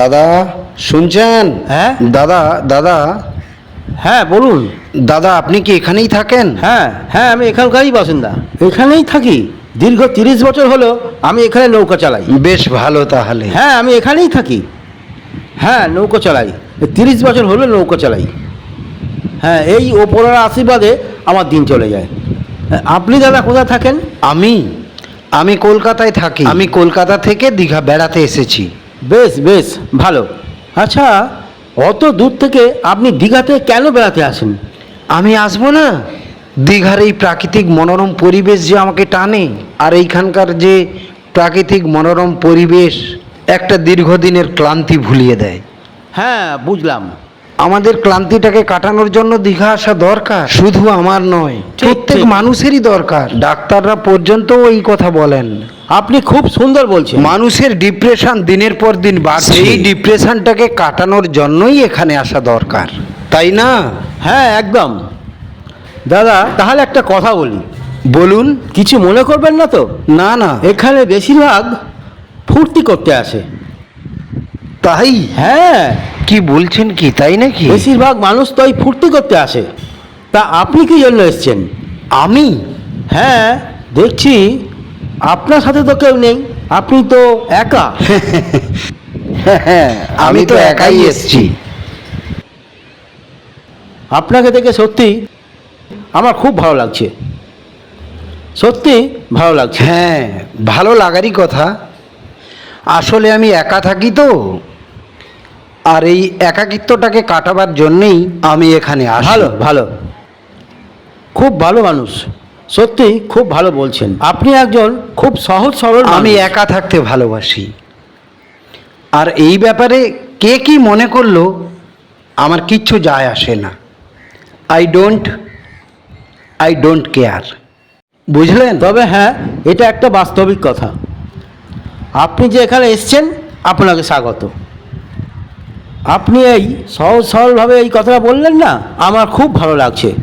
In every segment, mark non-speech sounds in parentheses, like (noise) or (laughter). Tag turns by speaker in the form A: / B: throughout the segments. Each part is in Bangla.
A: দাদা শুনছেন?
B: হ্যাঁ?
A: দাদা দাদা।
B: হ্যাঁ বলুন।
A: দাদা আপনি কি এখানেই থাকেন?
B: হ্যাঁ হ্যাঁ আমি এখানকারই বাসিন্দা। এখানেই থাকি। দীর্ঘ তিরিশ বছর হলো আমি এখানে নৌকা চালাই।
A: বেশ ভালো তাহলে।
B: হ্যাঁ আমি এখানেই থাকি। হ্যাঁ নৌকো চালাই। তিরিশ বছর হলো নৌকো চালাই। হ্যাঁ এই ওপরের আশীর্বাদে আমার দিন চলে যায়। আপনি দাদা কোথায় থাকেন?
A: আমি আমি কলকাতায় থাকি। আমি কলকাতা থেকে দীঘা বেড়াতে এসেছি।
B: বেশ বেশ ভালো। আচ্ছা অত দূর থেকে আপনি দীঘাতে কেন বেড়াতে আসেন?
A: আমি আসব না। দীঘার এই প্রাকৃতিক মনোরম পরিবেশ যে আমাকে টানে আর এইখানকার যে প্রাকৃতিক মনোরম পরিবেশ একটা দীর্ঘদিনের ক্লান্তি ভুলিয়ে দেয়।
B: হ্যাঁ বুঝলাম।
A: আমাদের ক্লান্তিটাকে কাটানোর জন্য দীঘা আসা দরকার। শুধু আমার নয় প্রত্যেক মানুষেরই দরকার। ডাক্তাররা পর্যন্ত এই কথা বলেন।
B: আপনি খুব সুন্দর বলছেন।
A: মানুষের ডিপ্রেশন দিনের পর দিন বাড়ছে। এই ডিপ্রেশনটাকে কাটানোর জন্যই এখানে আসা দরকার। তাই না?
B: হ্যাঁ একদম। দাদা তাহলে একটা কথা বলি।
A: বলুন।
B: কিছু মনে করবেন না তো?
A: না না।
B: এখানে বেশিরভাগ ফুর্তি করতে আসে।
A: তাই?
B: হ্যাঁ।
A: কি বলছেন কি তাই নাকি?
B: বেশিরভাগ মানুষ তো এই ফুর্তি করতে আসে। তা আপনি কি জন্য এসছেন?
A: আমি?
B: হ্যাঁ দেখছি আপনার সাথে তো কেউ নেই আপনি তো একা।
A: হ্যাঁ (laughs) আমি তো একাই এসেছি।
B: আপনাকে দেখে সত্যি আমার খুব ভালো লাগছে। সত্যি ভালো লাগছে।
A: হ্যাঁ ভালো লাগারই কথা। আসলে আমি একা থাকি তো। আর এই একাকিত্বটাকে কাটাবার জন্যেই আমি এখানে আসি
B: ভালো ভালো। খুব ভালো মানুষ। সত্যি খুব ভালো বলছেন। আপনি একজন খুব সহজ সরল
A: আমি একা থাকতে ভালোবাসি। আর এই ব্যাপারে কে কি মনে করল আমার কিচ্ছু যায় আসে না। I don't I don't care বুঝলেন?
B: তবে হ্যাঁ এটা একটা বাস্তবিক কথা। আপনি যে এখানে এসছেন আপনাকে স্বাগত। আপনি এই সহজ সরলভাবে এই কথাটা বললেন না আমার খুব ভালো লাগছে।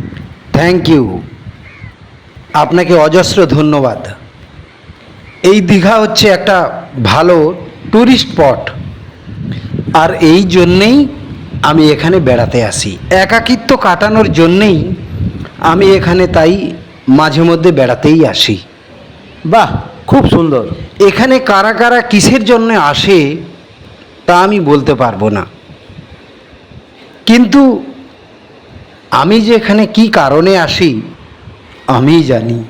A: থ্যাংক ইউ আপনাকে অজস্র ধন্যবাদ। এই দীঘা হচ্ছে একটা ভালো ট্যুরিস্ট স্পট আর এই জন্যেই আমি এখানে বেড়াতে আসি। একাকিত্ব কাটানোর জন্যেই আমি এখানে তাই মাঝে মধ্যে বেড়াতেই আসি।
B: বাহ খুব সুন্দর।
A: এখানে কারা কারা কিসের জন্য আসে তা আমি বলতে পারব না। কিন্তু আমি যে এখানে কি কারণে আসি আমিই জানি।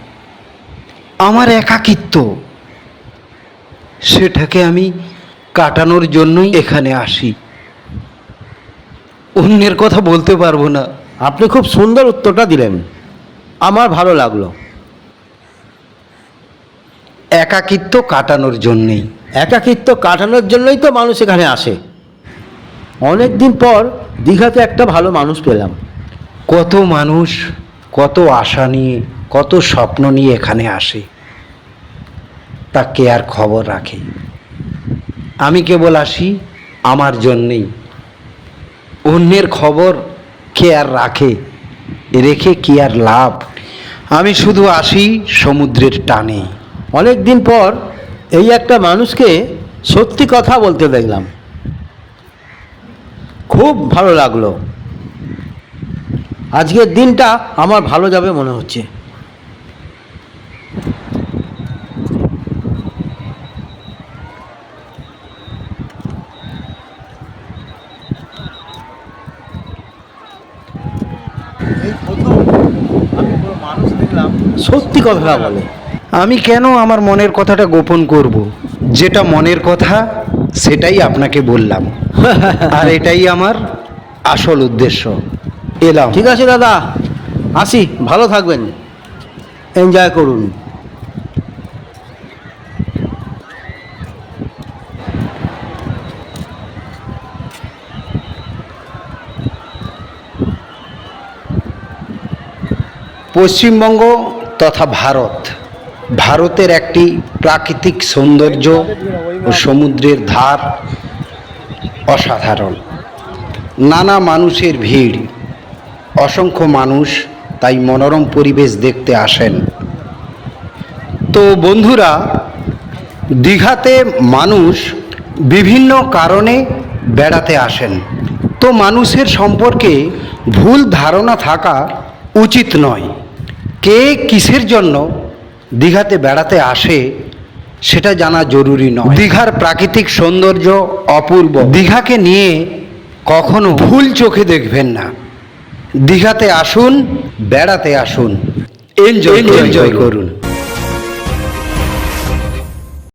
A: আমার একাকিত্ব সেটাকে আমি কাটানোর জন্যই এখানে আসি। অন্যের কথা বলতে পারব না।
B: আপনি খুব সুন্দর উত্তরটা দিলেন। আমার ভালো লাগল।
A: একাকিত্ব কাটানোর জন্যেই।
B: একাকিত্ব কাটানোর জন্যই তো মানুষ এখানে আসে। অনেক দিন পর দীঘাতে একটা ভালো মানুষ পেলাম।
A: কত মানুষ কত আশা নিয়ে কত স্বপ্ন নিয়ে এখানে আসে তা কে আর খবর রাখে? আমি কেবল আসি আমার জন্যেই। অন্যের খবর কে আর রাখে রেখে কি আর লাভ? আমি শুধু আসি সমুদ্রের টানে।
B: অনেক দিন পর এই একটা মানুষকে সত্যি কথা বলতে দেখলাম। খুব ভালো লাগল। আজকের দিনটা আমার ভালো যাবে মনে হচ্ছে। সত্যি কথাটা বলে।
A: আমি কেন আমার মনের কথাটা গোপন করব? যেটা মনের কথা সেটাই আপনাকে বললাম। আর এটাই আমার আসল উদ্দেশ্য। এলাম।
B: ঠিক আছে দাদা আসি ভালো থাকবেন। এনজয় করুন।
A: পশ্চিমবঙ্গ তথা ভারত। ভারতের একটি প্রাকৃতিক সৌন্দর্য ও সমুদ্রের ধার অসাধারণ। নানা মানুষের ভিড়, অসংখ্য মানুষ তাই মনোরম পরিবেশ দেখতে আসেন। তো বন্ধুরা, দীঘাতে মানুষ বিভিন্ন কারণে বেড়াতে আসেন। তো মানুষের সম্পর্কে ভুল ধারণা থাকা উচিত নয়। কে কিসের জন্য দীঘাতে বেড়াতে আসে সেটা জানা জরুরি নয়। দীঘার প্রাকৃতিক সৌন্দর্য অপূর্ব। দীঘাকে নিয়ে কখনো ভুল চোখে দেখবেন না। দীঘাতে আসুন বেড়াতে আসুন। এনজয় এনজয় করুন।